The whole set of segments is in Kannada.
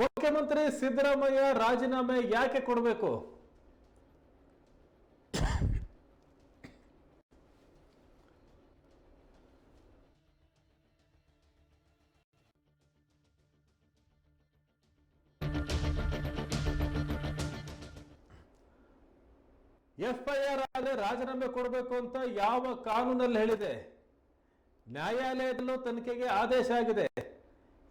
ಮುಖ್ಯಮಂತ್ರಿ ಸಿದ್ದರಾಮಯ್ಯ ರಾಜೀನಾಮೆ ಯಾಕೆ ಕೊಡಬೇಕು? ಎಫ್ಐಆರ್ ಆದ್ರೆ ರಾಜೀನಾಮೆ ಕೊಡಬೇಕು ಅಂತ ಯಾವ ಕಾನೂನಲ್ಲಿ ಹೇಳಿದೆ? ನ್ಯಾಯಾಲಯದಲ್ಲೂ ತನಿಖೆಗೆ ಆದೇಶ ಆಗಿದೆ.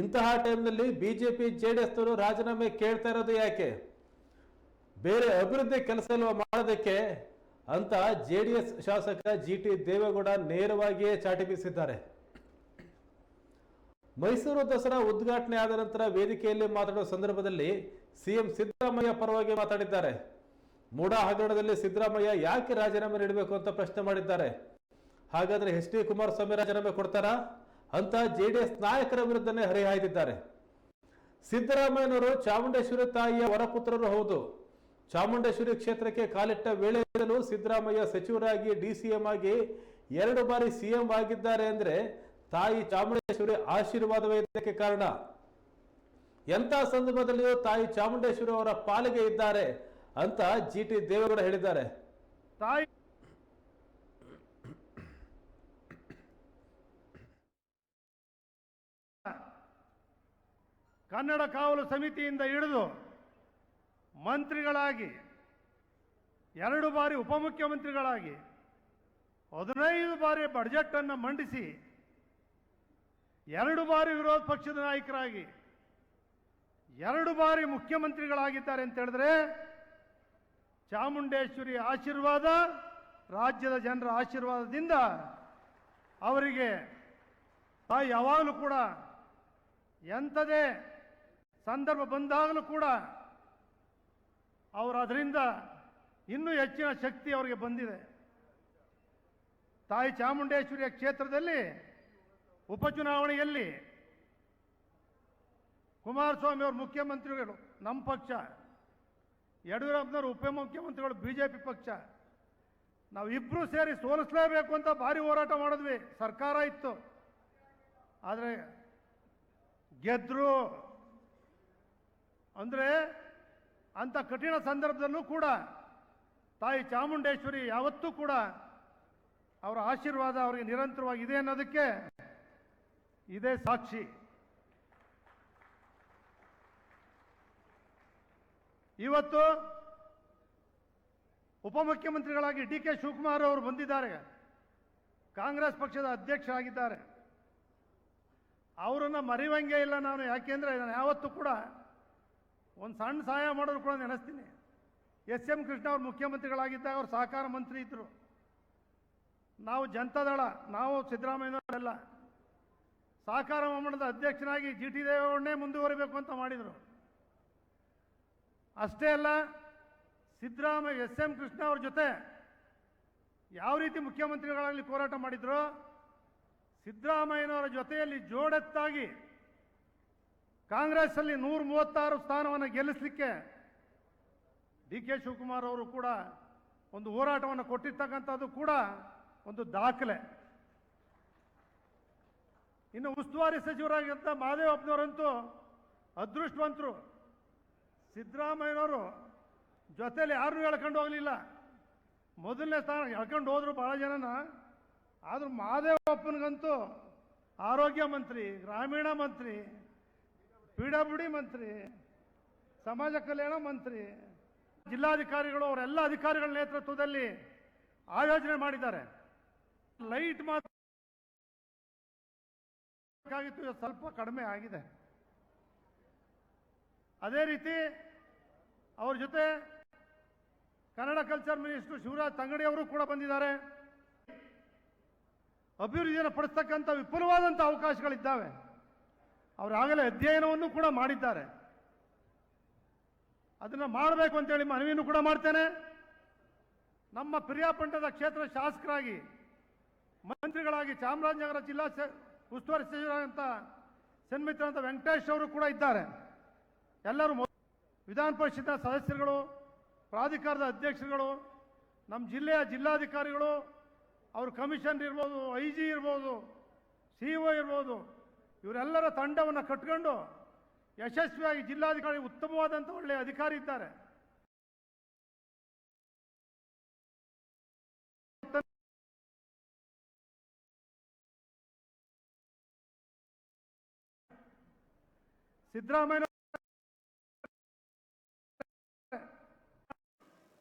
ಇಂತಹ ಟೈಮ್ನಲ್ಲಿ ಬಿಜೆಪಿ, ಜೆಡಿಎಸ್ ರಾಜೀನಾಮೆ ಕೇಳ್ತಾ ಇರೋದು ಯಾಕೆ? ಬೇರೆ ಅಭಿವೃದ್ಧಿ ಕೆಲಸ ಎಲ್ಲ ಮಾಡೋದಕ್ಕೆ? ಅಂತ ಜೆಡಿಎಸ್ ಶಾಸಕ ಜಿ ಟಿ ದೇವೇಗೌಡ ನೇರವಾಗಿಯೇ ಚಾಟಿ ಬೀಸಿದ್ದಾರೆ. ಮೈಸೂರು ದಸರಾ ಉದ್ಘಾಟನೆ ಆದ ನಂತರ ವೇದಿಕೆಯಲ್ಲಿ ಮಾತಾಡುವ ಸಂದರ್ಭದಲ್ಲಿ ಸಿಎಂ ಸಿದ್ದರಾಮಯ್ಯ ಪರವಾಗಿ ಮಾತಾಡಿದ್ದಾರೆ. ಮೂಡಾ ಹಗರಣದಲ್ಲಿ ಸಿದ್ದರಾಮಯ್ಯ ಯಾಕೆ ರಾಜೀನಾಮೆ ನೀಡಬೇಕು ಅಂತ ಪ್ರಶ್ನೆ ಮಾಡಿದ್ದಾರೆ. ಹಾಗಾದ್ರೆ ಎಚ್ ಡಿ ಕುಮಾರಸ್ವಾಮಿ ರಾಜೀನಾಮೆ ಕೊಡ್ತಾರಾ? ಅಂತ ಜೆಡಿಎಸ್ ನಾಯಕರ ವಿರುದ್ಧನೇ ಹರಿಹಾಯ್ದಿದ್ದಾರೆ ಸಿದ್ದರಾಮಯ್ಯನವರು ಚಾಮುಂಡೇಶ್ವರಿ ತಾಯಿಯ ವರಪುತ್ರರು ಹೌದು. ಚಾಮುಂಡೇಶ್ವರಿ ಕ್ಷೇತ್ರಕ್ಕೆ ಕಾಲಿಟ್ಟ ವೇಳೆಯಲ್ಲೂ ಸಿದ್ದರಾಮಯ್ಯ ಸಚಿವರಾಗಿ ಡಿಸಿಎಂ ಆಗಿ ಎರಡು ಬಾರಿ ಸಿಎಂ ಆಗಿದ್ದಾರೆ ಅಂದ್ರೆ ತಾಯಿ ಚಾಮುಂಡೇಶ್ವರಿ ಆಶೀರ್ವಾದವೇ ಇದಕ್ಕೆ ಕಾರಣ. ಎಂಥ ಸಂದರ್ಭದಲ್ಲಿಯೂ ತಾಯಿ ಚಾಮುಂಡೇಶ್ವರಿ ಅವರ ಪಾಲಿಗೆ ಇದ್ದಾರೆ ಅಂತ ಜಿ ಟಿ ದೇವೇಗೌಡ ಹೇಳಿದ್ದಾರೆ. ತಾಯಿ ಕನ್ನಡ ಕಾವಲು ಸಮಿತಿಯಿಂದ ಹಿಡಿದು ಮಂತ್ರಿಗಳಾಗಿ, ಎರಡು ಬಾರಿ ಉಪಮುಖ್ಯಮಂತ್ರಿಗಳಾಗಿ, ಹದಿನೈದು ಬಾರಿ ಬಡ್ಜೆಟ್ ಅನ್ನು ಮಂಡಿಸಿ, ಎರಡು ಬಾರಿ ವಿರೋಧ ಪಕ್ಷದ ನಾಯಕರಾಗಿ, ಎರಡು ಬಾರಿ ಮುಖ್ಯಮಂತ್ರಿಗಳಾಗಿದ್ದಾರೆ ಅಂತ ಹೇಳಿದ್ರೆ ಚಾಮುಂಡೇಶ್ವರಿ ಆಶೀರ್ವಾದ, ರಾಜ್ಯದ ಜನರ ಆಶೀರ್ವಾದದಿಂದ ಅವರಿಗೆ ತಾಯಿ ಯಾವಾಗಲೂ ಕೂಡ ಎಂಥದೇ ಸಂದರ್ಭ ಬಂದಾಗಲೂ ಕೂಡ ಅವರು ಅದರಿಂದ ಇನ್ನೂ ಹೆಚ್ಚಿನ ಶಕ್ತಿ ಅವರಿಗೆ ಬಂದಿದೆ. ತಾಯಿ ಚಾಮುಂಡೇಶ್ವರಿಯ ಕ್ಷೇತ್ರದಲ್ಲಿ ಉಪಚುನಾವಣೆಯಲ್ಲಿ ಕುಮಾರಸ್ವಾಮಿ ಅವರು ಮುಖ್ಯಮಂತ್ರಿಗಳು, ನಮ್ಮ ಪಕ್ಷ, ಯಡಿಯೂರಪ್ಪನವರು ಉಪಮುಖ್ಯಮಂತ್ರಿಗಳು ಬಿ ಜೆ ಪಿ ಪಕ್ಷ, ನಾವು ಇಬ್ಬರೂ ಸೇರಿ ಸೋಲಿಸಲೇಬೇಕು ಅಂತ ಭಾರಿ ಹೋರಾಟ ಮಾಡಿದ್ವಿ. ಸರ್ಕಾರ ಇತ್ತು. ಆದರೆ ಗೆದ್ರು ಅಂದರೆ ಅಂಥ ಕಠಿಣ ಸಂದರ್ಭದಲ್ಲೂ ಕೂಡ ತಾಯಿ ಚಾಮುಂಡೇಶ್ವರಿ ಯಾವತ್ತೂ ಕೂಡ ಅವರ ಆಶೀರ್ವಾದ ಅವರಿಗೆ ನಿರಂತರವಾಗಿ ಇದೆ ಅನ್ನೋದಕ್ಕೆ ಇದೇ ಸಾಕ್ಷಿ. ಇವತ್ತು ಉಪಮುಖ್ಯಮಂತ್ರಿಗಳಾಗಿ ಡಿ ಕೆ ಶಿವಕುಮಾರ್ ಅವರು ಬಂದಿದ್ದಾರೆ. ಕಾಂಗ್ರೆಸ್ ಪಕ್ಷದ ಅಧ್ಯಕ್ಷರಾಗಿದ್ದಾರೆ. ಅವರನ್ನು ಮರೆಯುವಂಗೆ ಇಲ್ಲ ನಾನು, ಯಾಕೆಂದರೆ ನಾನು ಯಾವತ್ತೂ ಕೂಡ ಒಂದು ಸಣ್ಣ ಸಹಾಯ ಮಾಡೋರು ಕೂಡ ನೆನೆಸ್ತೀನಿ. ಎಸ್ ಎಂ ಕೃಷ್ಣ ಅವರು ಮುಖ್ಯಮಂತ್ರಿಗಳಾಗಿದ್ದಾಗ ಅವರು ಸಹಕಾರ ಮಂತ್ರಿ ಇದ್ದರು ನಾವು ಜನತಾದಳ, ನಾವು ಸಿದ್ದರಾಮಯ್ಯನವರೆಲ್ಲ ಸಹಕಾರ ಮಂಡಳದ ಅಧ್ಯಕ್ಷನಾಗಿ ಜಿ ಟಿ ದೇವೇಗೌಡನೇ ಮುಂದುವರಿಬೇಕು ಅಂತ ಮಾಡಿದರು. ಅಷ್ಟೇ ಅಲ್ಲ ಸಿದ್ದರಾಮಯ್ಯ ಎಸ್ ಎಂ ಕೃಷ್ಣ ಅವ್ರ ಜೊತೆ ಯಾವ ರೀತಿ ಮುಖ್ಯಮಂತ್ರಿಗಳಾಗಲಿ ಹೋರಾಟ ಮಾಡಿದ್ರು, ಸಿದ್ದರಾಮಯ್ಯನವರ ಜೊತೆಯಲ್ಲಿ ಜೋಡೆತ್ತಾಗಿ ಕಾಂಗ್ರೆಸ್ಸಲ್ಲಿ ನೂರ ಮೂವತ್ತಾರು ಸ್ಥಾನವನ್ನು ಗೆಲ್ಲಿಸಲಿಕ್ಕೆ ಡಿ ಕೆ ಶಿವಕುಮಾರ್ ಅವರು ಕೂಡ ಒಂದು ಹೋರಾಟವನ್ನು ಕೊಟ್ಟಿರ್ತಕ್ಕಂಥದ್ದು ಕೂಡ ಒಂದು ದಾಖಲೆ. ಇನ್ನು ಉಸ್ತುವಾರಿ ಸಚಿವರಾಗಿದ್ದ ಮಹದೇವಪ್ಪನವರಂತೂ ಅದೃಷ್ಟವಂತರು. ಸಿದ್ದರಾಮಯ್ಯನವರು ಜೊತೆಯಲ್ಲಿ ಯಾರನ್ನೂ ಹೇಳ್ಕೊಂಡು ಹೋಗಲಿಲ್ಲ. ಮೊದಲನೇ ಸ್ಥಾನ ಎಳ್ಕೊಂಡು ಹೋದ್ರು ಭಾಳ ಜನನ. ಆದರೂ ಮಹದೇವಪ್ಪನಿಗಂತೂ ಆರೋಗ್ಯ ಮಂತ್ರಿ, ಗ್ರಾಮೀಣ ಮಂತ್ರಿ ಪಿ ಡಬ್ಲ್ಯೂ ಮಂತ್ರಿ, ಸಮಾಜ ಕಲ್ಯಾಣ ಮಂತ್ರಿ, ಜಿಲ್ಲಾಧಿಕಾರಿಗಳು ಅವರೆಲ್ಲ ಅಧಿಕಾರಿಗಳ ನೇತೃತ್ವದಲ್ಲಿ ಆಯೋಜನೆ ಮಾಡಿದ್ದಾರೆ. ಲೈಟ್ ಮಾತ್ರ ಸ್ವಲ್ಪ ಕಡಿಮೆ ಆಗಿದೆ. ಅದೇ ರೀತಿ ಅವ್ರ ಜೊತೆ ಕನ್ನಡ ಕಲ್ಚರ್ ಮಿನಿಸ್ಟರ್ ಶಿವರಾಜ್ ತಂಗಡಿ ಅವರು ಕೂಡ ಬಂದಿದ್ದಾರೆ. ಅಭಿವೃದ್ಧಿಯನ್ನು ಪಡಿಸ್ತಕ್ಕಂಥ ವಿಪುಲವಾದಂಥ ಅವಕಾಶಗಳಿದ್ದಾವೆ. ಅವರಾಗಲೇ ಅಧ್ಯಯನವನ್ನು ಕೂಡ ಮಾಡಿದ್ದಾರೆ. ಅದನ್ನು ಮಾಡಬೇಕು ಅಂತೇಳಿ ಮನವಿಯನ್ನು ಕೂಡ ಮಾಡ್ತೇನೆ. ನಮ್ಮ ಪ್ರಿಯಾಪಂಠದ ಕ್ಷೇತ್ರ ಶಾಸಕರಾಗಿ, ಮಂತ್ರಿಗಳಾಗಿ ಚಾಮರಾಜನಗರ ಜಿಲ್ಲಾ ಉಸ್ತುವಾರಿ ಸಚಿವರಾದಂಥ ಸನ್ಮಿತ್ರ ಅಂತ ವೆಂಕಟೇಶ್ ಅವರು ಕೂಡ ಇದ್ದಾರೆ. ಎಲ್ಲರೂ ವಿಧಾನ ಪರಿಷತ್ನ ಸದಸ್ಯರುಗಳು, ಪ್ರಾಧಿಕಾರದ ಅಧ್ಯಕ್ಷರುಗಳು, ನಮ್ಮ ಜಿಲ್ಲೆಯ ಜಿಲ್ಲಾಧಿಕಾರಿಗಳು, ಅವ್ರ ಕಮಿಷನ್ ಇರ್ಬೋದು ಐ ಜಿ ಇರ್ಬೋದು, ಸಿ ಇರ್ಬೋದು ಇವರೆಲ್ಲರ ತಂಡವನ್ನು ಕಟ್ಕೊಂಡು ಯಶಸ್ವಿಯಾಗಿ ಜಿಲ್ಲಾಧಿಕಾರಿ ಉತ್ತಮವಾದಂಥ ಒಳ್ಳೆಯ ಅಧಿಕಾರಿ ಇದ್ದಾರೆ. ಸಿದ್ದರಾಮಯ್ಯ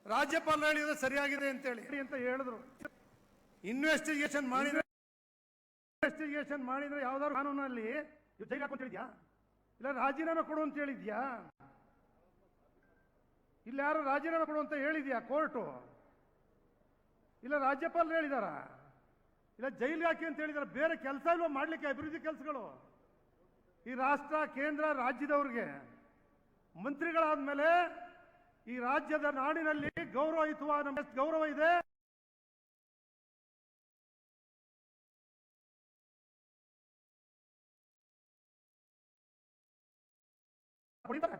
ರಾಜ್ಯಪಾಲರು ಹೇಳಿದ್ರೆ ಸರಿಯಾಗಿದೆ ಅಂತೇಳಿ ಅಂತ ಹೇಳಿದ್ರು. ಇನ್ವೆಸ್ಟಿಗೇಷನ್ ಮಾಡಿದ್ರೆ ಇನ್ವೆಸ್ಟಿಗೇಷನ್ ಮಾಡಿದ್ರೆ ಯಾವ್ದಾದ್ರು ಕಾನೂನಲ್ಲಿ? ಇವ್ ಜೈಲು ಹೇಳಿದ್ಯಾ? ಇಲ್ಲ, ರಾಜೀನಾಮೆ ಕೊಡು ಅಂತ ಹೇಳಿದ್ಯಾ? ಇಲ್ಲ, ಯಾರು ರಾಜೀನಾಮೆ ಕೊಡು ಅಂತ ಹೇಳಿದ್ಯಾ ಕೋರ್ಟು? ಇಲ್ಲ ರಾಜ್ಯಪಾಲರು ಹೇಳಿದಾರ? ಇಲ್ಲ ಜೈಲಿಗೆ ಹಾಕಿ ಅಂತ ಹೇಳಿದಾರ? ಬೇರೆ ಕೆಲಸ ಇಲ್ವ ಮಾಡ್ಲಿಕ್ಕೆ, ಅಭಿವೃದ್ಧಿ ಕೆಲಸಗಳು? ಈ ರಾಷ್ಟ್ರ, ಕೇಂದ್ರ, ರಾಜ್ಯದವ್ರಿಗೆ ಮಂತ್ರಿಗಳಾದ್ಮೇಲೆ ಈ ರಾಜ್ಯದ ನಾಡಿನಲ್ಲಿ ಗೌರವಯುತವಾದ ಗೌರವ ಇದೆ. ಹೊಡಿತಾರೆ.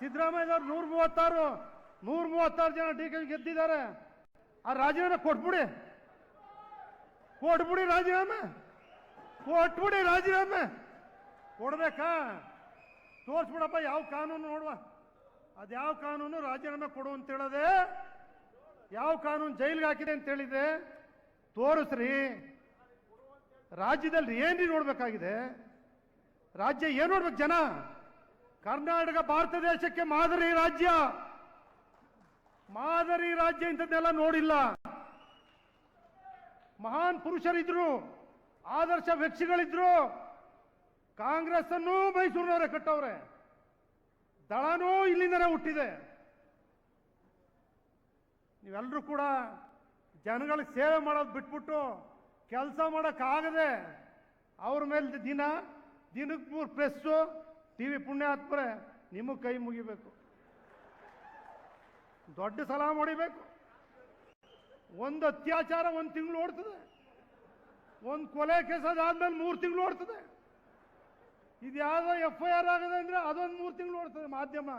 ಸಿದ್ದರಾಮಯ್ಯವ್ರು ನೂರ ಮೂವತ್ತಾರು ನೂರ ಮೂವತ್ತಾರು ಜನ ಡಿ ಕೆ ಗೆದ್ದಿದ್ದಾರೆ. ಆ ರಾಜೀನಾಮೆ ಕೊಟ್ಬಿಡಿ. ಕೊಟ್ಬಿಡಿ ರಾಜೀನಾಮೆ. ಕೊಟ್ಬಿಡಿ ರಾಜೀನಾಮೆ. ಕೊಡ್ಬೇಕಾ? ತೋರ್ಸ್ಬಿಡಪ್ಪ, ಯಾವ ಕಾನೂನು ನೋಡುವ. ಅದ್ಯಾವ ಕಾನೂನು ರಾಜೀನಾಮೆ ಕೊಡು ಅಂತ ಹೇಳದೆ, ಯಾವ ಕಾನೂನು ಜೈಲಿಗೆ ಹಾಕಿದೆ ಅಂತ ಹೇಳಿದೆ ತೋರಿಸ್ರಿ. ರಾಜ್ಯದಲ್ಲಿ ಏನ್ರಿ ನೋಡ್ಬೇಕಾಗಿದೆ? ರಾಜ್ಯ ಏನು ನೋಡ್ಬೇಕು ಜನ? ಕರ್ನಾಟಕ, ಭಾರತ ದೇಶಕ್ಕೆ ಮಾದರಿ ರಾಜ್ಯ. ಮಾದರಿ ರಾಜ್ಯ ಇಂಥದ್ದೆಲ್ಲ ನೋಡಿಲ್ಲ. ಮಹಾನ್ ಪುರುಷರಿದ್ರು, ಆದರ್ಶ ವ್ಯಕ್ತಿಗಳಿದ್ರು. ಕಾಂಗ್ರೆಸ್ ಅನ್ನು ಮೈಸೂರಿನವರೇ ಕಟ್ಟವ್ರೆ. ದಳನೂ ಇಲ್ಲಿಂದನೇ ಹುಟ್ಟಿದೆ. ನೀವೆಲ್ಲರೂ ಕೂಡ ಜನಗಳಿಗೆ ಸೇವೆ ಮಾಡೋದು ಬಿಟ್ಬಿಟ್ಟು ಕೆಲಸ ಮಾಡೋಕ್ಕಾಗದೆ ಅವ್ರ ಮೇಲೆ ದಿನ ದಿನಕ್ಕೆ ಮೂರು ಪ್ರೆಸ್ಸು ಟಿ ವಿ ಪುಣ್ಯ ಹತ್ಬರೆ ನಿಮಗೆ ಕೈ ಮುಗಿಬೇಕು. ದೊಡ್ಡ ಸಲಾಮ್ ಹೊಡಿಬೇಕು. ಒಂದು ಅತ್ಯಾಚಾರ ಒಂದು ತಿಂಗಳು ಓಡ್ತದೆ. ಒಂದು ಕೊಲೆ ಕೇಸ್ ಮೂರು ತಿಂಗಳು ಓಡ್ತದೆ. ಇದು ಯಾವುದೋ ಎಫ್ ಐ ಆರ್ ಆಗದೆ ಅಂದ್ರೆ ಅದೊಂದು ಮೂರು ತಿಂಗಳು ಓಡ್ತದೆ ಮಾಧ್ಯಮ.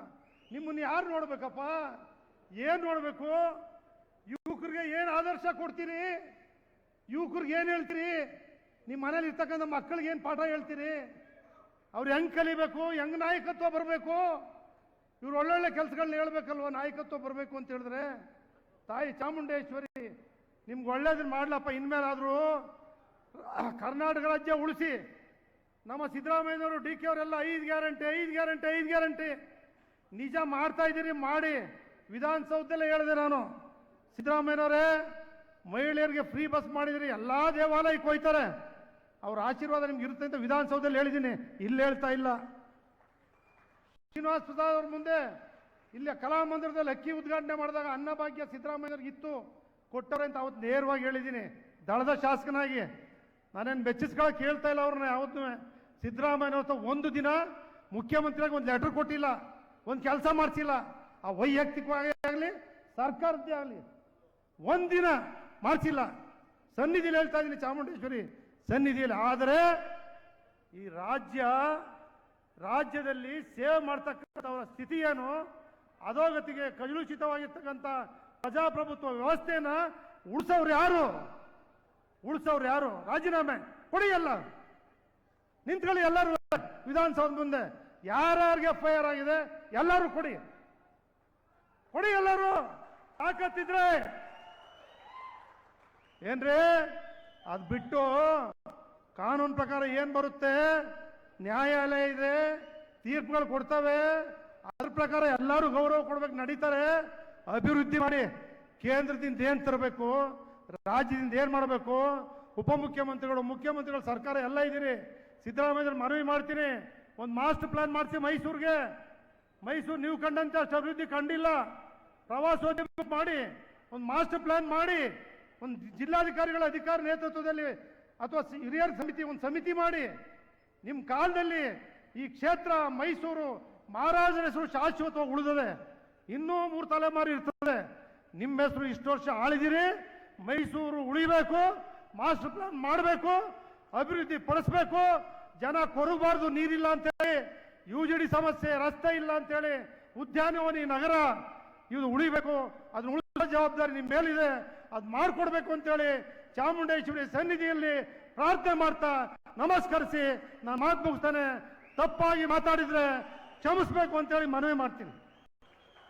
ನಿಮ್ಮನ್ನು ಯಾರು ನೋಡಬೇಕಪ್ಪ? ಏನು ನೋಡಬೇಕು? ಯುವಕರಿಗೆ ಏನು ಆದರ್ಶ ಕೊಡ್ತೀರಿ? ಯುವಕರಿಗೆ ಏನು ಹೇಳ್ತೀರಿ? ನಿಮ್ಮ ಮನೇಲಿ ಇರ್ತಕ್ಕಂಥ ಮಕ್ಕಳಿಗೆ ಏನು ಪಾಠ ಹೇಳ್ತೀರಿ? ಅವ್ರು ಹೆಂಗ್ ಕಲಿಬೇಕು, ಹೆಂಗ್ ನಾಯಕತ್ವ ಬರಬೇಕು? ಇವ್ರು ಒಳ್ಳೊಳ್ಳೆ ಕೆಲಸಗಳನ್ನ ಹೇಳ್ಬೇಕಲ್ವ, ನಾಯಕತ್ವ ಬರಬೇಕು ಅಂತ ಹೇಳಿದ್ರೆ? ತಾಯಿ ಚಾಮುಂಡೇಶ್ವರಿ, ನಿಮ್ಗೆ ಒಳ್ಳೇದನ್ನ ಮಾಡ್ಲಪ್ಪ, ಇನ್ಮೇಲಾದರೂ ಕರ್ನಾಟಕ ರಾಜ್ಯ ಉಳಿಸಿ. ನಮ್ಮ ಸಿದ್ದರಾಮಯ್ಯನವರು ಡಿ ಕೆ ಅವರೆಲ್ಲ ಐದು ಗ್ಯಾರಂಟಿ ಐದು ಗ್ಯಾರಂಟಿ ಐದು ಗ್ಯಾರಂಟಿ. ನಿಜ ಮಾಡ್ತಾ ಇದ್ದೀರಿ, ಮಾಡಿ. ವಿಧಾನಸೌಧದಲ್ಲೇ ಹೇಳಿದೆ ನಾನು. ಸಿದ್ದರಾಮಯ್ಯನವರೇ, ಮಹಿಳೆಯರಿಗೆ ಫ್ರೀ ಬಸ್ ಮಾಡಿದಿರಿ ಎಲ್ಲ ದೇವಾಲಯಕ್ಕೆ ಹೋಯ್ತಾರೆ. ಅವ್ರ ಆಶೀರ್ವಾದ ನಿಮ್ಗೆ ಇರುತ್ತೆ ಅಂತ ವಿಧಾನಸೌಧದಲ್ಲಿ ಹೇಳಿದ್ದೀನಿ. ಇಲ್ಲಿ ಹೇಳ್ತಾ ಇಲ್ಲ. ಶ್ರೀನಿವಾಸ್ ಪ್ರಸಾದ್ ಅವ್ರ ಮುಂದೆ ಇಲ್ಲಿ ಕಲಾಮಂದಿರದಲ್ಲಿ ಅಕ್ಕಿ ಉದ್ಘಾಟನೆ ಮಾಡಿದಾಗ ಅನ್ನಭಾಗ್ಯ ಸಿದ್ದರಾಮಯ್ಯವ್ರಿಗೆ ಇತ್ತು. ಕೊಟ್ಟವ್ರೆ ಅಂತ ಅವತ್ತು ನೇರವಾಗಿ ಹೇಳಿದ್ದೀನಿ. ದಳದ ಶಾಸಕನಾಗಿ. ನಾನೇನು ಬೆಚ್ಚಿಸ್ಕೊಳಕ್ಕೆ ಹೇಳ್ತಾ ಇಲ್ಲ ಅವ್ರನ್ನ ಯಾವತ್ತೂ. ಸಿದ್ದರಾಮಯ್ಯ ಅವತ್ತು ಒಂದು ದಿನ ಮುಖ್ಯಮಂತ್ರಿಯಾಗಿ ಒಂದು ಲೆಟರ್ ಕೊಟ್ಟಿಲ್ಲ. ಒಂದು ಕೆಲಸ ಮಾಡಿಸಿಲ್ಲ. ಆ ವೈಯಕ್ತಿಕವಾಗಿ ಆಗಲಿ, ಸರ್ಕಾರದ್ದೇ ಆಗಲಿ, ಒಂದಿನ ಮಾಡಿಸಿಲ್ಲ. ಸನ್ನಿಧಿಲಿ ಹೇಳ್ತಾ ಇದ್ದೀನಿ ಚಾಮುಂಡೇಶ್ವರಿ. ಸನ್ನಿಧಿಯಲ್ಲಿ. ಆದರೆ ಈ ರಾಜ್ಯ ರಾಜ್ಯದಲ್ಲಿ ಸೇವೆ ಮಾಡ್ತಕ್ಕಂಥವರ ಸ್ಥಿತಿ ಏನು? ಅಧೋಗತಿಗೆ ಕಲುಷಿತವಾಗಿರ್ತಕ್ಕಂಥ ಪ್ರಜಾಪ್ರಭುತ್ವ ವ್ಯವಸ್ಥೆಯನ್ನ ಉಳಿಸೋರು ಯಾರು? ಉಳಿಸೋರು ಯಾರು? ರಾಜೀನಾಮೆ ಕೊಡಿ ಎಲ್ಲ ನಿಂತ್ಕೊಳ್ಳಿ ಎಲ್ಲರೂ ವಿಧಾನಸೌಧ ಮುಂದೆ. ಯಾರ್ಯಾರಿಗೆ ಎಫ್ ಐ ಆರ್ ಆಗಿದೆ ಎಲ್ಲರೂ ಕೊಡಿ. ಕೊಡಿ ಎಲ್ಲರೂ. ತಾಕತ್ತಿದ್ರೆ ಏನ್ರಿ? ಅದು ಬಿಟ್ಟು ಕಾನೂನು ಪ್ರಕಾರ ಏನ್ ಬರುತ್ತೆ? ನ್ಯಾಯಾಲಯ ಇದೆ, ತೀರ್ಪುಗಳು ಕೊಡ್ತವೆ. ಅದ್ರ ಪ್ರಕಾರ ಎಲ್ಲರೂ ಗೌರವ ಕೊಡ್ಬೇಕು, ನಡೀತಾರೆ. ಅಭಿವೃದ್ಧಿ ಮಾಡಿ ಕೇಂದ್ರದಿಂದ ಏನ್ ತರಬೇಕು? ರಾಜ್ಯದಿಂದ ಏನ್ ಮಾಡಬೇಕು? ಉಪಮುಖ್ಯಮಂತ್ರಿಗಳು, ಮುಖ್ಯಮಂತ್ರಿಗಳು, ಸರ್ಕಾರ ಎಲ್ಲ ಇದ್ದೀರಿ ಸಿದ್ದರಾಮಯ್ಯ ಮನವಿ ಮಾಡ್ತೀನಿ. ಒಂದು ಮಾಸ್ಟರ್ ಪ್ಲಾನ್ ಮಾಡ್ತೀವಿ ಮೈಸೂರಿಗೆ. ಮೈಸೂರು ನೀವು ಕಂಡಂತೆ ಅಷ್ಟು ಅಭಿವೃದ್ಧಿ ಕಂಡಿಲ್ಲ. ಪ್ರವಾಸೋದ್ಯಮ ಮಾಡಿ, ಒಂದು ಮಾಸ್ಟರ್ ಪ್ಲಾನ್ ಮಾಡಿ. ಒಂದು ಜಿಲ್ಲಾಧಿಕಾರಿಗಳ ಅಧಿಕಾರ ನೇತೃತ್ವದಲ್ಲಿ ಅಥವಾ ಹಿರಿಯರ ಸಮಿತಿ, ಒಂದು ಸಮಿತಿ ಮಾಡಿ ನಿಮ್ಮ ಕಾಲದಲ್ಲಿ ಈ ಕ್ಷೇತ್ರ ಮೈಸೂರು ಮಹಾರಾಜರ ಹೆಸರು ಶಾಶ್ವತವಾಗಿ ಉಳಿದದೆ, ಇನ್ನೂ ಮೂರು ತಲೆಮಾರು ಇರ್ತದೆ. ನಿಮ್ಮ ಹೆಸರು ಇಷ್ಟು ವರ್ಷ ಆಳಿದಿರಿ, ಮೈಸೂರು ಉಳಿಬೇಕು, ಮಾಸ್ಟರ್ ಪ್ಲಾನ್ ಮಾಡಬೇಕು, ಅಭಿವೃದ್ಧಿ ಪಡಿಸ್ಬೇಕು, ಜನ ಕೊರಗಬಾರ್ದು, ನೀರಿಲ್ಲ ಅಂತೇಳಿ, ಯು ಜಿ ಡಿ ಸಮಸ್ಯೆ, ರಸ್ತೆ ಇಲ್ಲ ಅಂತೇಳಿ, ಉದ್ಯಾನವನಿ ನಗರ, ಇದು ಉಳಿಬೇಕು. ಅದನ್ನ ಉಳಿಸೋ ಜವಾಬ್ದಾರಿ ನಿಮ್ಮ ಮೇಲಿದೆ. ಅದು ಮಾಡಿಕೊಡ್ಬೇಕು ಅಂತೇಳಿ ಚಾಮುಂಡೇಶ್ವರಿ ಸನ್ನಿಧಿಯಲ್ಲಿ ಪ್ರಾರ್ಥನೆ ಮಾಡ್ತಾ ನಮಸ್ಕರಿಸಿ, ನಾನು ಮಾತು ಮುಗಿಸ್ತಾನೆ. ತಪ್ಪಾಗಿ ಮಾತಾಡಿದ್ರೆ ಕ್ಷಮಿಸ್ಬೇಕು ಅಂತೇಳಿ ಮನವಿ ಮಾಡ್ತೀನಿ.